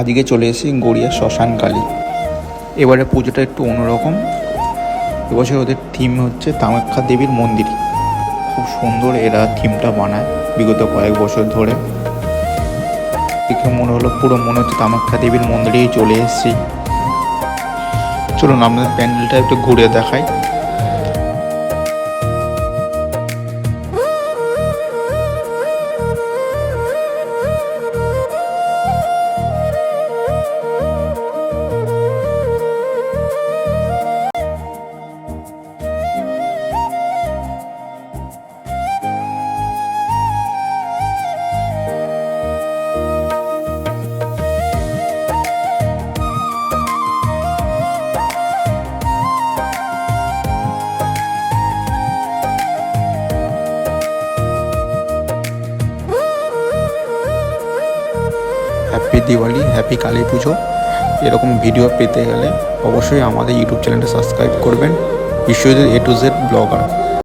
আজকে চলে এসেছি গড়িয়া শ্মশান কালী এবারে পুজোটা একটু অন্যরকম। এবছর ওদের থিম হচ্ছে কামাখ্যা দেবীর মন্দির। খুব সুন্দর এরা থিমটা বানায় বিগত কয়েক বছর ধরে। দেখে মনে হলো পুরো মনে হচ্ছে কামাখ্যা দেবীর মন্দিরেই চলে এসেছি। চলুন আপনাদের প্যান্ডেলটা একটু ঘুরে দেখাই। হ্যাপি দিওয়ালি, হ্যাপি কালী পুজো। এরকম ভিডিও পেতে গেলে অবশ্যই আমাদের ইউটিউব চ্যানেলটা সাবস্ক্রাইব করবেন। Biswajit A to Z blogger